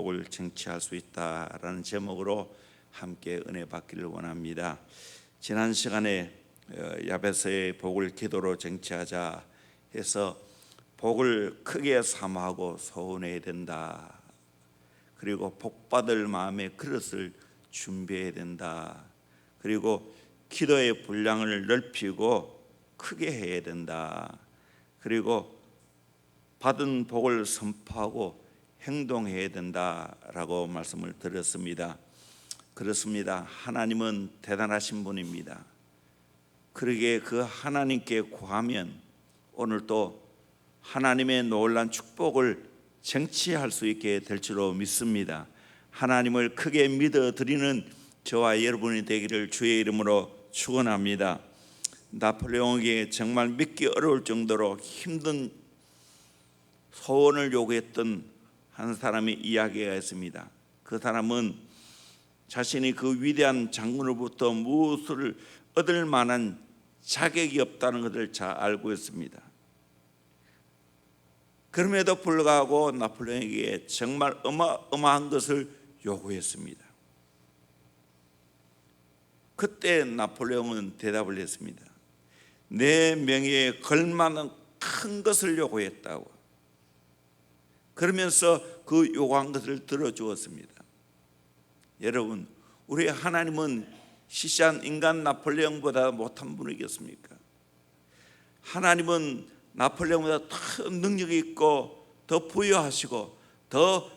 복을 쟁취할 수 있다라는 제목으로 함께 은혜 받기를 원합니다. 지난 시간에 어, 야베스의 복을 기도로 쟁취하자 해서 복을 크게 사모하고 소원해야 된다. 그리고 복 받을 마음의 그릇을 준비해야 된다. 그리고 기도의 분량을 넓히고 크게 해야 된다. 그리고 받은 복을 선포하고 행동해야 된다라고 말씀을 드렸습니다. 그렇습니다. 하나님은 대단하신 분입니다. 그러기에 그 하나님께 구하면 오늘 또 하나님의 놀란 축복을 쟁취할 수 있게 될 줄로 믿습니다. 하나님을 크게 믿어 드리는 저와 여러분이 되기를 주의 이름으로 축원합니다. 나폴레옹에게 정말 믿기 어려울 정도로 힘든 소원을 요구했던 한 사람의 이야기가 있습니다. 그 사람은 자신이 그 위대한 장군으로부터 무엇을 얻을 만한 자격이 없다는 것을 잘 알고 있습니다. 그럼에도 불구하고 나폴레옹에게 정말 어마어마한 것을 요구했습니다. 그때 나폴레옹은 대답을 했습니다. 내 명예에 걸만한 큰 것을 요구했다고. 그러면서 그 요구한 것을 들어주었습니다. 여러분, 우리 하나님은 시시한 인간 나폴레옹보다 못한 분이겠습니까? 하나님은 나폴레옹보다 더 능력이 있고 더 부여하시고 더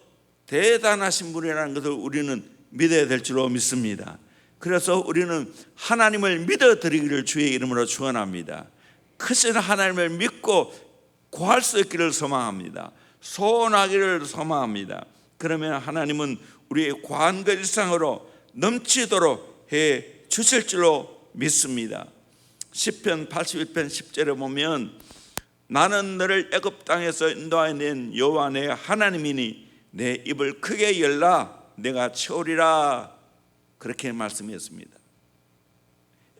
대단하신 분이라는 것을 우리는 믿어야 될 줄로 믿습니다. 그래서 우리는 하나님을 믿어 드리기를 주의 이름으로 축원합니다. 크신 하나님을 믿고 구할 수 있기를 소망합니다. 소원하기를 소망합니다. 그러면 하나님은 우리의 과한 것 일상으로 넘치도록 해 주실 줄로 믿습니다. 시편 81편 10절에 보면 나는 너를 애굽 땅에서 인도하여 낸 여호와 내 하나님이니 내 입을 크게 열라 내가 채우리라 그렇게 말씀했습니다.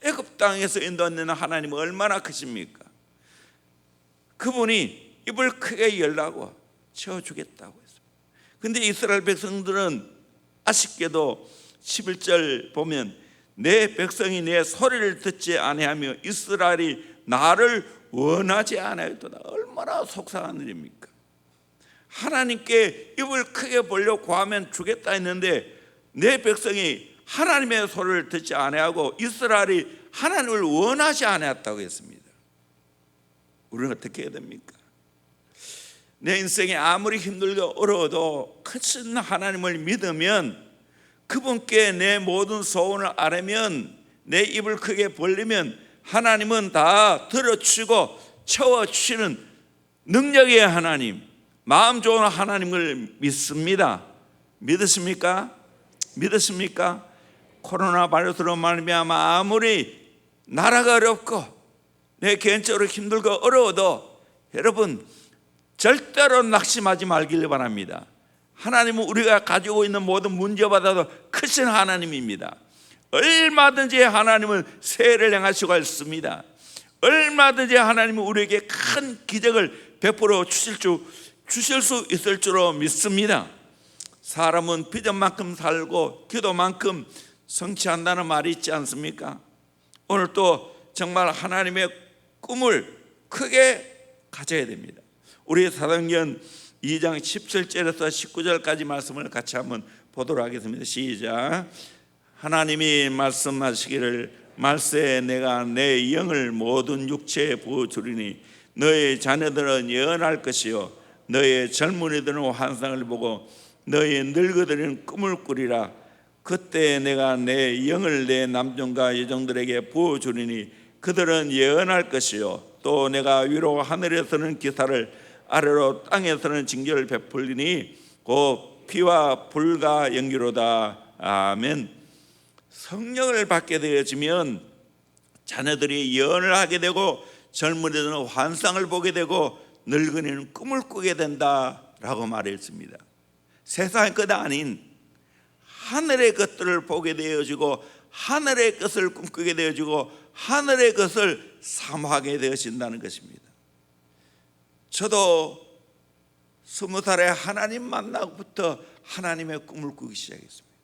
애굽 땅에서 인도하는 하나님은 얼마나 크십니까? 그분이 입을 크게 열라고 채워주겠다고 했습니다. 근데 이스라엘 백성들은 아쉽게도 11절 보면 내 백성이 내 소리를 듣지 아니하며 이스라엘이 나를 원하지 않아요도다 얼마나 속상한 일입니까? 하나님께 입을 크게 벌려 구하면 주겠다 했는데 내 백성이 하나님의 소리를 듣지 아니하고 이스라엘이 하나님을 원하지 않았다고 했습니다. 우리는 어떻게 해야 됩니까? 내 인생이 아무리 힘들고 어려워도 크신 하나님을 믿으면 그분께 내 모든 소원을 아뢰면 내 입을 크게 벌리면 하나님은 다 들어주고 채워주시는 능력의 하나님 마음 좋은 하나님을 믿습니다 믿으십니까? 믿으십니까? 코로나 바이러스로 말미암아 아무리 나라가 어렵고 내 개인적으로 힘들고 어려워도 여러분 절대로 낙심하지 말기를 바랍니다. 하나님은 우리가 가지고 있는 모든 문제보다도 크신 하나님입니다. 얼마든지 하나님은 세를 행하시고 있습니다. 얼마든지 하나님은 우리에게 큰 기적을 베풀어 주실 줄 주실 수 있을 줄로 믿습니다. 사람은 비전만큼 살고 기도만큼 성취한다는 말이 있지 않습니까? 오늘 또 정말 하나님의 꿈을 크게 가져야 됩니다. 우리 사도행전 2장 17절에서 19절까지 말씀을 같이 한번 보도록 하겠습니다. 시작. 하나님이 말씀하시기를 말세 내가 내 영을 모든 육체에 부어 주리니 너의 자녀들은 예언할 것이요 너의 젊은이들은 환상을 보고 너의 늙어들은 꿈을 꾸리라 그때 내가 내 영을 내 남종과 여종들에게 부어 주리니 그들은 예언할 것이요 또 내가 위로 하늘에서는 기사를 아래로 땅에서는 징조를 베풀리니 곧 피와 불과 연기로다. 아멘. 성령을 받게 되어지면 자녀들이 예언을 하게 되고 젊은이들은 환상을 보게 되고 늙은이는 꿈을 꾸게 된다라고 말했습니다. 세상의 것 아닌 하늘의 것들을 보게 되어지고 하늘의 것을 꿈꾸게 되어지고 하늘의 것을 사모하게 되어진다는 것입니다 저도 스무 살에 하나님 만나고부터 하나님의 꿈을 꾸기 시작했습니다.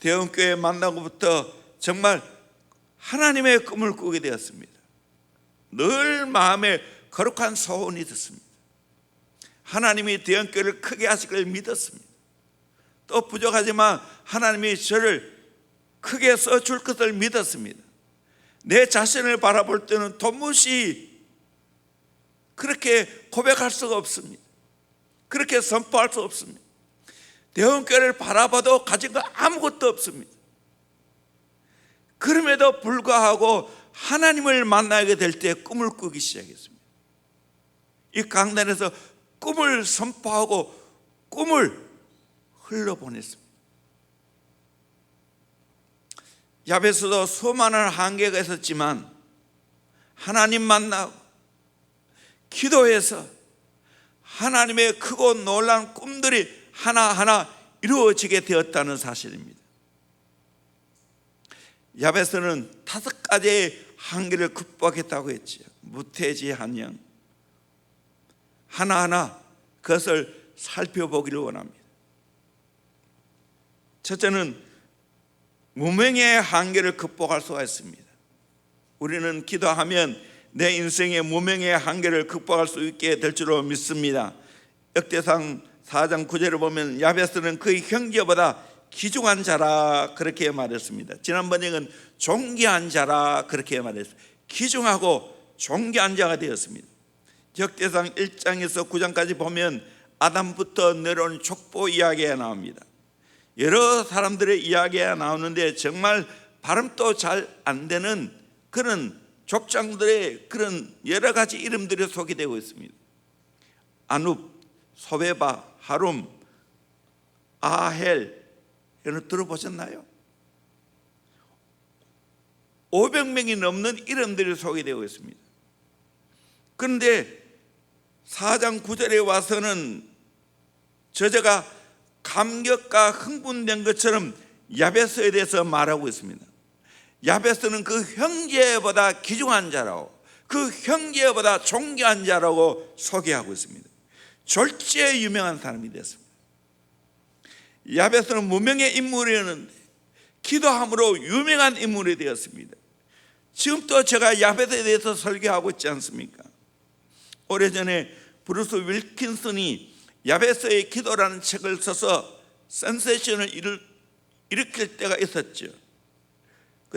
대원교회 만나고부터 정말 하나님의 꿈을 꾸게 되었습니다. 늘 마음에 거룩한 소원이 듣습니다. 하나님이 대원교회를 크게 걸 믿었습니다. 또 부족하지만 하나님이 저를 크게 써줄 것을 믿었습니다. 내 자신을 바라볼 때는 도무지 그렇게 고백할 수가 없습니다. 그렇게 선포할 수 없습니다. 대원교회를 바라봐도 가진 거 아무것도 없습니다. 그럼에도 불구하고 하나님을 만나게 될 때 꿈을 꾸기 시작했습니다. 이 강단에서 꿈을 선포하고 꿈을 흘러보냈습니다. 야베스도 수많은 한계가 있었지만 하나님 만나고 기도해서 하나님의 크고 놀라운 꿈들이 하나하나 이루어지게 되었다는 사실입니다. 야베스는 다섯 가지의 한계를 극복했다고 했지요. 무태지 한영 하나하나 그것을 살펴보기를 원합니다. 첫째는 무명의 한계를 극복할 수가 있습니다. 우리는 기도하면 내 인생의 무명의 한계를 극복할 수 있게 될 줄로 믿습니다. 역대상 4장 9절을 보면 야베스는 그의 형제보다 기중한 자라 그렇게 말했습니다. 지난번에는 존귀한 자라 그렇게 말했습니다. 기중하고 존귀한 자가 되었습니다. 역대상 1장에서 9장까지 보면 아담부터 내려온 족보 이야기가 나옵니다. 여러 사람들의 이야기가 나오는데 정말 발음도 잘 안 되는 그런 족장들의 그런 여러 가지 이름들이 소개되고 있습니다. 아눕, 소베바, 하룸, 아헬 이런 들어보셨나요? 500명이 넘는 이름들이 소개되고 있습니다. 그런데 4장 9절에 와서는 저자가 감격과 흥분된 것처럼 야베스에 대해서 말하고 있습니다. 야베스는 그 형제보다 귀중한 자라고 그 형제보다 존귀한 자라고 소개하고 있습니다. 졸지에 유명한 사람이 됐습니다. 야베스는 무명의 인물이었는데 기도함으로 유명한 인물이 되었습니다. 지금 또 제가 야베스에 대해서 설교하고 있지 않습니까? 오래전에 브루스 윌킨슨이 야베스의 기도라는 책을 써서 센세이션을 일으킬 때가 있었죠.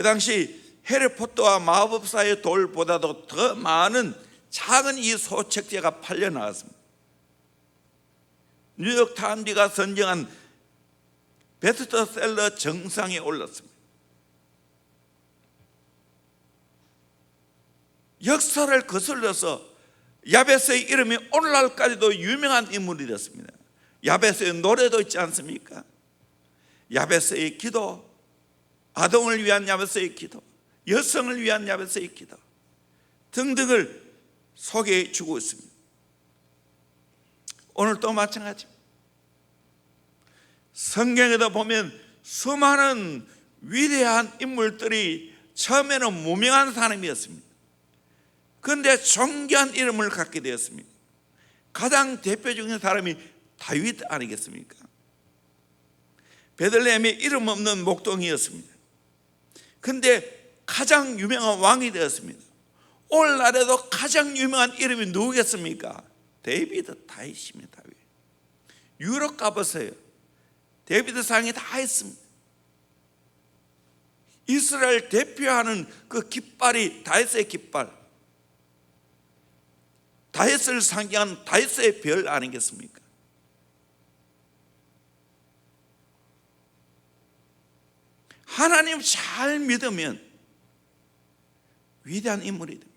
그 당시 해리포터와 마법사의 돌보다도 더 많은 작은 이 소책제가 팔려 나왔습니다. 뉴욕 타임즈가 선정한 베스트셀러 정상에 올랐습니다. 역사를 거슬러서 야베스의 이름이 오늘날까지도 유명한 인물이 됐습니다. 야베스의 노래도 있지 않습니까? 야베스의 기도, 아동을 위한 야베스의 기도, 여성을 위한 야베스의 기도 등등을 소개해 주고 있습니다. 오늘도 마찬가지입니다. 성경에도 보면 수많은 위대한 인물들이 처음에는 무명한 사람이었습니다. 그런데 존귀한 이름을 갖게 되었습니다. 가장 대표적인 사람이 다윗 아니겠습니까? 베들레헴에 이름 없는 목동이었습니다. 근데 가장 유명한 왕이 되었습니다. 오늘날에도 가장 유명한 이름이 누구겠습니까? 데이비드 다윗입니다. 다윗. 유럽 가보세요. 데이비드 상이 다 있습니다. 이스라엘 대표하는 그 깃발이 다윗의 깃발. 다윗을 상징한 다윗의 별 아니겠습니까? 하나님 잘 믿으면 위대한 인물이 됩니다.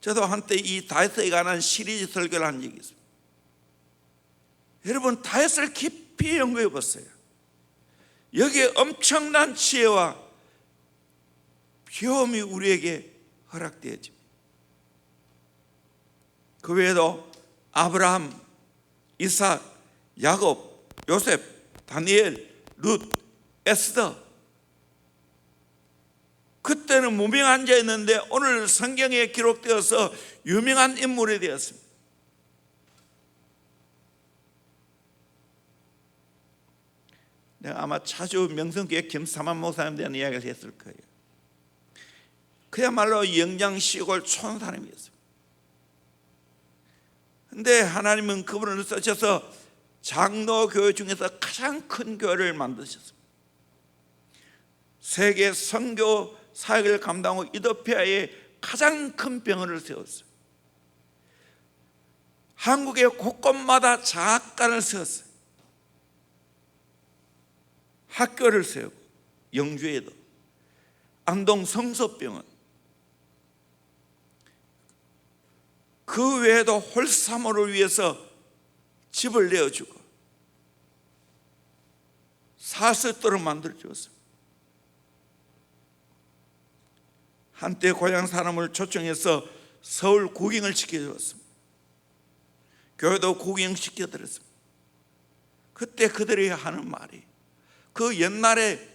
저도 한때 이 다윗에 관한 시리즈 설교를 한 적이 있습니다. 여러분 다윗을 깊이 연구해 보세요. 여기에 엄청난 지혜와 비움이 우리에게 허락되어집니다. 그 외에도 아브라함, 이삭, 야곱, 요셉, 다니엘, 룻, 에스더. 그때는 무명한 자였는데 오늘 성경에 기록되어서 유명한 인물이 되었습니다. 내가 아마 자주 명성교회 김사만 목사님 대한 이야기를 했을 거예요. 그야말로 영양 시골 촌 사람이었어요. 근데 하나님은 그분을 쓰셔서 장로 교회 중에서 가장 큰 교회를 만드셨습니다. 세계 선교 사역을 감당하고 이더피아에 가장 큰 병원을 세웠어요. 한국의 곳곳마다 장학관을 세웠어요. 학교를 세우고 영주에도 안동 성서병원 그 외에도 홀사모를 위해서 집을 내어주고 살수 있도록 만들어 주었습니다. 한때 고향 사람을 초청해서 서울 구경을 시켜주었습니다. 교회도 구경시켜 드렸습니다. 그때 그들이 하는 말이 그 옛날에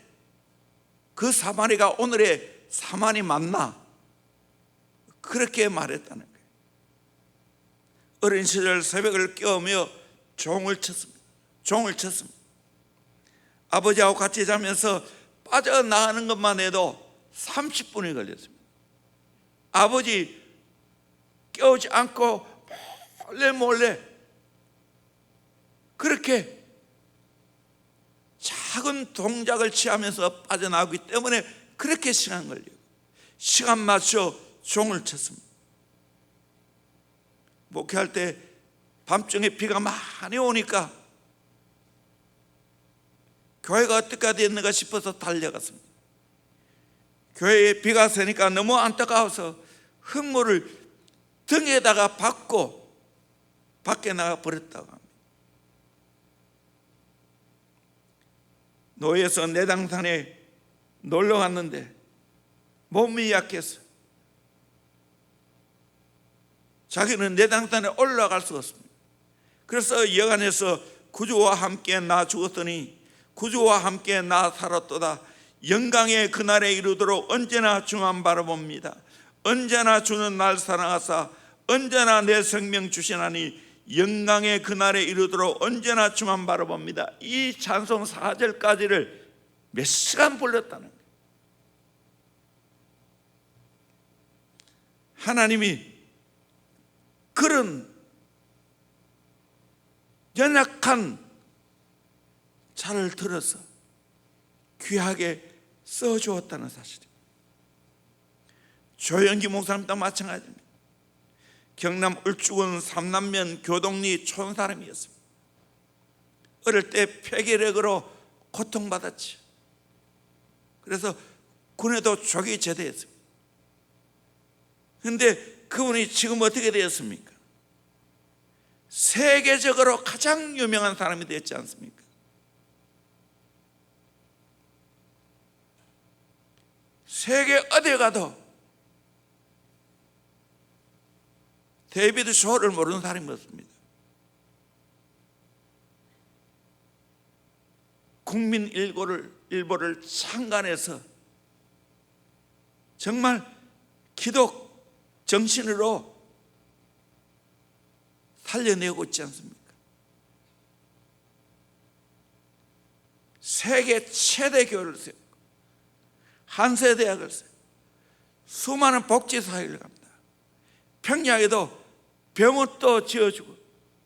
그 사마리가 오늘의 사마리 맞나? 그렇게 말했다는 거예요. 어린 시절 새벽을 깨우며 종을 쳤습니다. 종을 쳤습니다. 아버지하고 같이 자면서 빠져나가는 것만 해도 30분이 걸렸습니다. 아버지 깨우지 않고 몰래 몰래 그렇게 작은 동작을 취하면서 빠져나오기 때문에 그렇게 시간 걸려요. 시간 맞춰 종을 쳤습니다. 목회할 때 밤중에 비가 많이 오니까 교회가 어떻게 됐는가 싶어서 달려갔습니다. 교회에 비가 새니까 너무 안타까워서 흙물을 등에다가 받고 밖에 나가 버렸다고 합니다. 노예에서 내당산에 놀러 갔는데 몸이 약해서 자기는 내당산에 올라갈 수가 없습니다. 그래서 여간에서 구주와 함께 나 죽었더니 구주와 함께 나 살았도다. 영광의 그날에 이르도록 언제나 주만 바라봅니다. 언제나 주는 날 사랑하사 언제나 내 생명 주시나니 영광의 그날에 이르도록 언제나 주만 바라봅니다. 이 찬송 4절까지를 몇 시간 거예요. 하나님이 그런 연약한 차를 들어서 귀하게 써주었다는 사실입니다. 조영기 목사님도 마찬가지입니다. 경남 울주군 삼남면 교동리 촌 사람이었습니다. 어릴 때 폐결핵으로 고통받았지. 그래서 군에도 조기 제대했습니다. 근데 그분이 지금 어떻게 되었습니까? 세계적으로 가장 유명한 사람이 되었지 않습니까? 세계 어디 가도 데이비드 쇼를 모르는 사람이 없습니다. 국민 일보를 일보를 창간해서 정말 기독 정신으로 살려내고 있지 않습니까? 세계 최대 교회를 세우고 한세대학을 세우고 수많은 복지사회를 갑니다. 평양에도 병원도 지어주고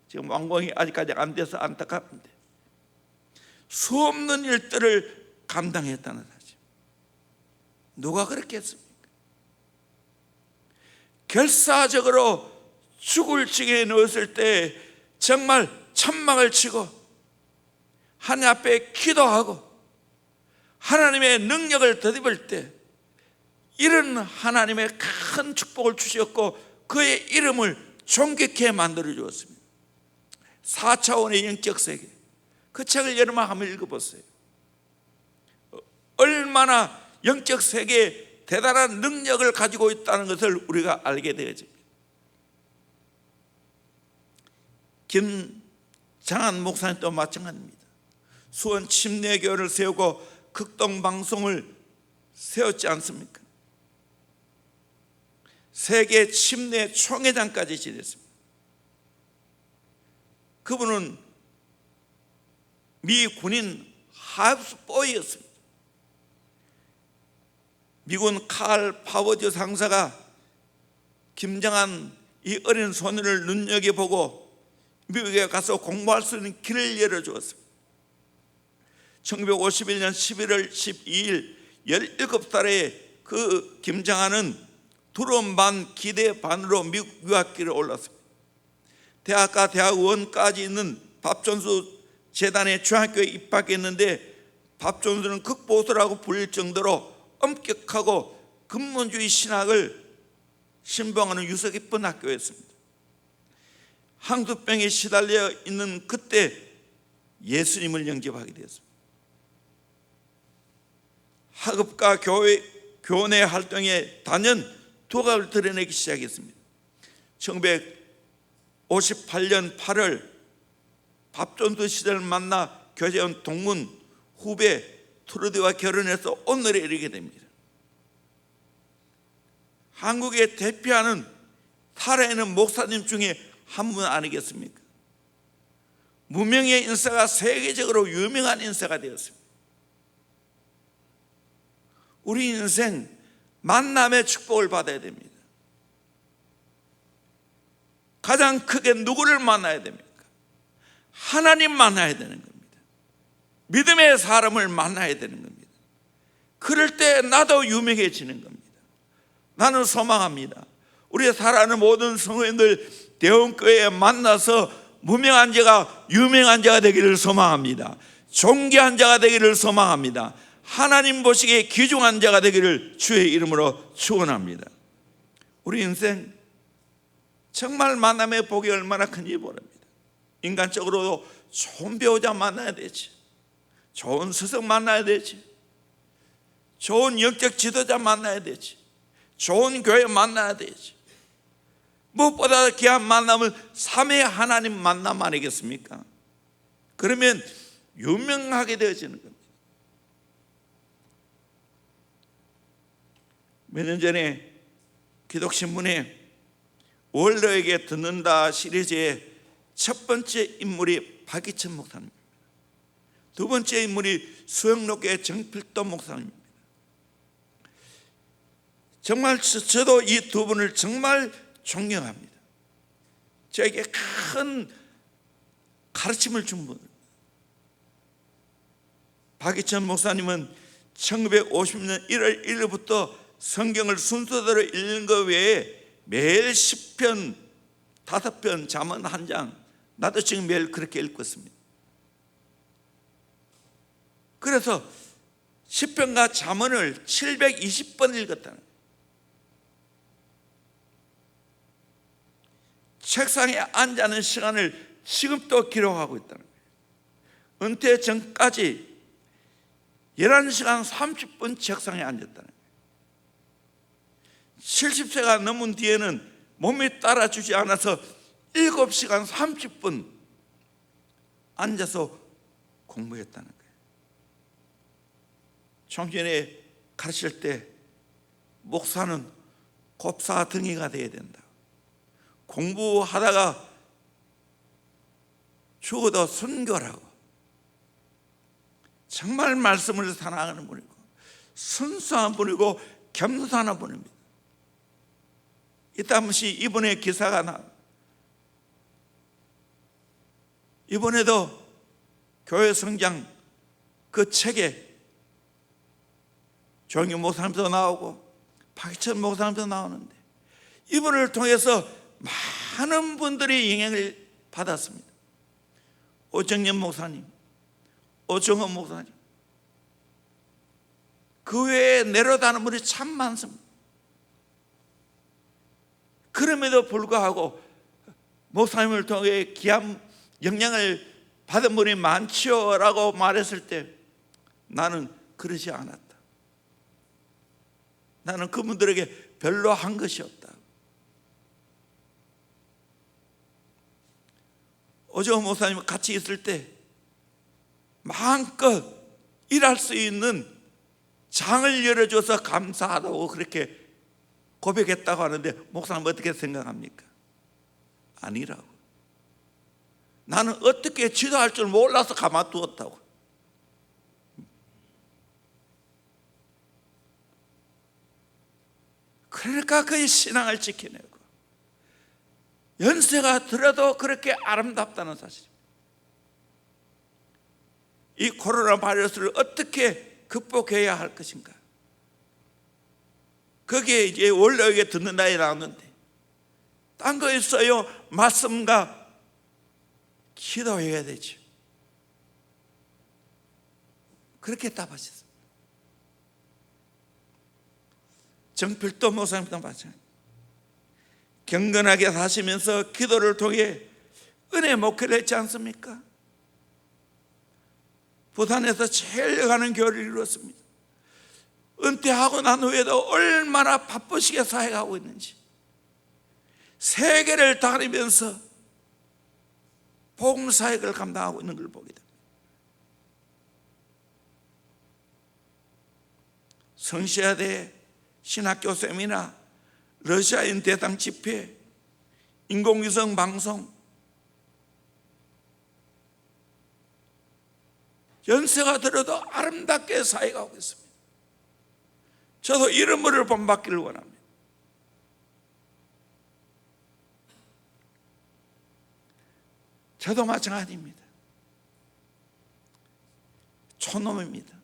지금 완공이 아직까지 안 돼서 안타깝는데 수없는 일들을 감당했다는 사실. 누가 그렇게 했습니까? 결사적으로 죽을 징에 누웠을 때 정말 천막을 치고 하나님 앞에 기도하고 하나님의 능력을 더입을 때 이런 하나님의 큰 축복을 주셨고 그의 이름을 존귀케 만들어 주었습니다. 4차원의 영적 세계. 그 책을 여러분 한번 읽어보세요. 얼마나 영적 세계에 대단한 능력을 가지고 있다는 것을 우리가 알게 되어집니다. 김장한 목사님도 마찬가지입니다. 수원 침례교회를 세우고 극동 방송을 세웠지 않습니까? 세계 침례 총회장까지 지냈습니다. 그분은 미 군인 하우스보이였습니다. 미군 칼 파워드 상사가 김정한 이 어린 소년을 눈여겨보고 미국에 가서 공부할 수 있는 길을 열어주었습니다. 1951년 11월 12일 17살에 그 김정한은 두름 반 기대 반으로 미국 유학길에 올랐습니다. 대학과 대학원까지 있는 밥존수 재단의 중학교에 입학했는데 밥존수는 극보수라고 불릴 정도로 엄격하고 근본주의 신학을 신봉하는 유서 깊은 학교였습니다. 항두병에 시달려 있는 그때 예수님을 영접하게 되었습니다. 학업과 교회 교내 활동에 단연 두각을 드러내기 시작했습니다. 1958년 8월 밥존도 시절 만나 교제원 동문 후배 트루디와 결혼해서 오늘에 이르게 됩니다. 한국에 대표하는 살아있는 목사님 중에 한 분 아니겠습니까? 무명의 인사가 세계적으로 유명한 인사가 되었습니다. 우리 인생 만남의 축복을 받아야 됩니다. 가장 크게 누구를 만나야 됩니까? 하나님 만나야 되는 겁니다. 믿음의 사람을 만나야 되는 겁니다. 그럴 때 나도 유명해지는 겁니다. 나는 소망합니다. 우리 살아가는 모든 성도인들 대원교회에 만나서 무명한 자가 유명한 자가 되기를 소망합니다. 존귀한 자가 되기를 소망합니다. 하나님 보시기에 귀중한 자가 되기를 주의 이름으로 축원합니다. 우리 인생 정말 만남의 복이 얼마나 큰지 모릅니다. 인간적으로도 좋은 배우자 만나야 되지. 좋은 스승 만나야 되지. 좋은 영적 지도자 만나야 되지. 좋은 교회 만나야 되지. 무엇보다 귀한 만남은 삼의 하나님 만남 아니겠습니까? 그러면 유명하게 되어지는 겁니다. 몇 년 전에 기독신문에 월러에게 듣는다 시리즈의 첫 번째 인물이 박이천 목사님입니다. 두 번째 인물이 수영록의 정필도 목사님입니다. 정말 저도 이 두 분을 정말 존경합니다. 저에게 큰 가르침을 준 분. 박이천 목사님은 1950년 1월 1일부터 성경을 순서대로 읽는 것 외에 매일 10편, 5편, 잠언 한 장, 나도 지금 매일 그렇게 읽고 있습니다. 그래서 10편과 잠언을 720번 읽었다는. 책상에 앉아있는 시간을 지금도 기록하고 있다는. 은퇴 전까지 11시간 30분 책상에 앉았다는. 70세가 넘은 뒤에는 몸이 따라주지 않아서 7시간 30분 앉아서 공부했다는 거예요. 총전에 가르칠 때 목사는 곱사 등이가 돼야 된다. 공부하다가 죽어도 순교라고 정말 말씀을 사랑하는 분이고 순수한 분이고 겸손한 분입니다. 이따시 이번에 기사가 나 이번에도 교회 성장 그 책에 조영규 목사님도 나오고 박희천 목사님도 나오는데 이분을 통해서 많은 분들이 영향을 받았습니다. 오정년 목사님, 오정헌 목사님, 그 외에 내려다는 분이 참 많습니다. 그럼에도 불구하고 목사님을 통해 귀한 영향을 받은 분이 많지요라고 말했을 때 나는 그러지 않았다. 나는 그분들에게 별로 한 것이 없다. 오정호 목사님 같이 있을 때 마음껏 일할 수 있는 장을 열어줘서 감사하다고 그렇게 고백했다고 하는데 목사님 어떻게 생각합니까? 아니라고. 나는 어떻게 지도할 줄 몰라서 가만두었다고. 그러니까 그의 신앙을 지켜내고 연세가 들어도 그렇게 아름답다는 사실. 이 코로나 바이러스를 어떻게 극복해야 할 것인가? 거기에 이제 원래 이게 듣는 나이 나왔는데 딴 거 있어요. 말씀과 기도해야 되죠. 그렇게 답하셨어요. 정필도 목사님도 마찬가지. 경건하게 사시면서 기도를 통해 은혜 목회를 했지 않습니까? 부산에서 제일 가는 교회를 이루었습니다. 은퇴하고 난 후에도 얼마나 바쁘시게 사역하고 있는지 세계를 다니면서 복음 사역을 감당하고 있는 걸 보게 됩니다. 성시아대 신학교 세미나, 러시아인 대당 집회, 인공위성 방송, 연세가 들어도 아름답게 사역하고 있습니다. 저도 이름을 본받기를 원합니다. 저도 마찬가지입니다. 촌놈입니다.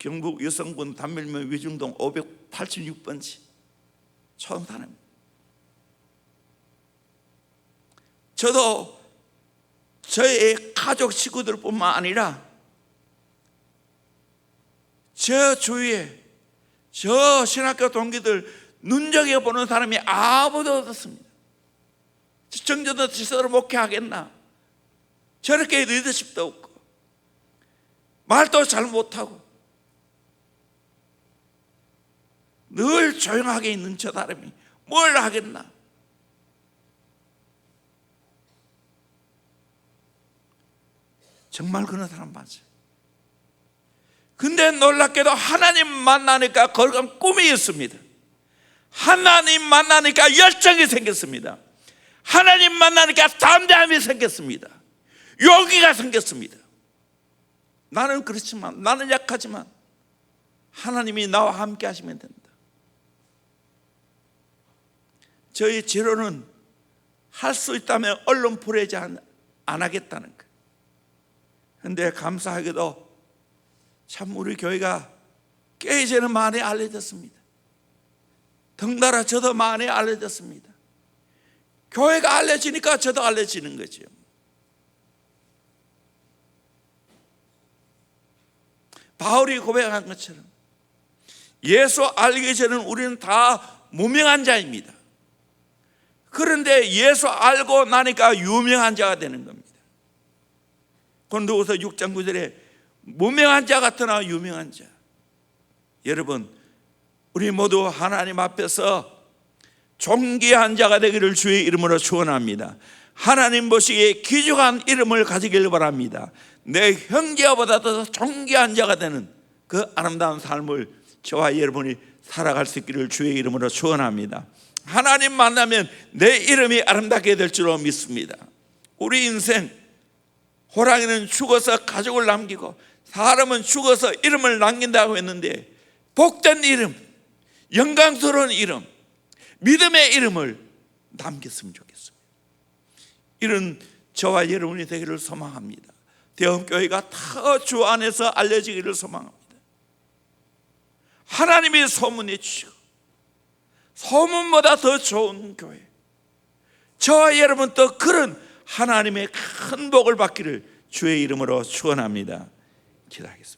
경북 여성분 단밀면 위중동 586번지 처음 사람입니다. 저도 저의 가족 식구들뿐만 아니라 저 주위에 저 신학교 동기들 눈여겨 보는 사람이 아무도 없었습니다. 정전도 지서로 목회하겠나? 저렇게 리더십도 없고 말도 잘 못하고 늘 조용하게 있는 저 사람이 뭘 하겠나? 정말 그런 사람 맞아요. 근데 놀랍게도 하나님 만나니까 거룩한 꿈이 있습니다. 하나님 만나니까 열정이 생겼습니다. 하나님 만나니까 담대함이 생겼습니다. 용기가 생겼습니다. 나는 그렇지만, 나는 약하지만, 하나님이 나와 함께 하시면 된다. 저희 지로는 할 수 있다면 언론 보내지 안, 안 하겠다는 거. 근데 감사하게도 참 우리 교회가 꽤 이제는 많이 알려졌습니다. 덩달아 저도 많이 알려졌습니다. 교회가 알려지니까 저도 알려지는 거죠. 바울이 고백한 것처럼 예수 알기 전에는 우리는 다 무명한 자입니다. 그런데 예수 알고 나니까 유명한 자가 되는 겁니다. 고린도후서 6장 9절에 무명한 자 같으나 유명한 자. 여러분, 우리 모두 하나님 앞에서 존귀한 자가 되기를 주의 이름으로 축원합니다. 하나님 보시기에 귀중한 이름을 가지길 바랍니다. 내 형제보다 더 존귀한 자가 되는 그 아름다운 삶을 저와 여러분이 살아갈 수 있기를 주의 이름으로 축원합니다. 하나님 만나면 내 이름이 아름답게 될 줄로 믿습니다. 우리 인생 호랑이는 죽어서 가족을 남기고 사람은 죽어서 이름을 남긴다고 했는데 복된 이름, 영광스러운 이름, 믿음의 이름을 남겼으면 좋겠습니다. 이런 저와 여러분이 되기를 소망합니다. 대형교회가 더주 안에서 알려지기를 소망합니다. 하나님이 소문해 주시고 소문보다 더 좋은 교회. 저와 여러분 또 그런 하나님의 큰 복을 받기를 주의 이름으로 축원합니다. 기도하겠습니다.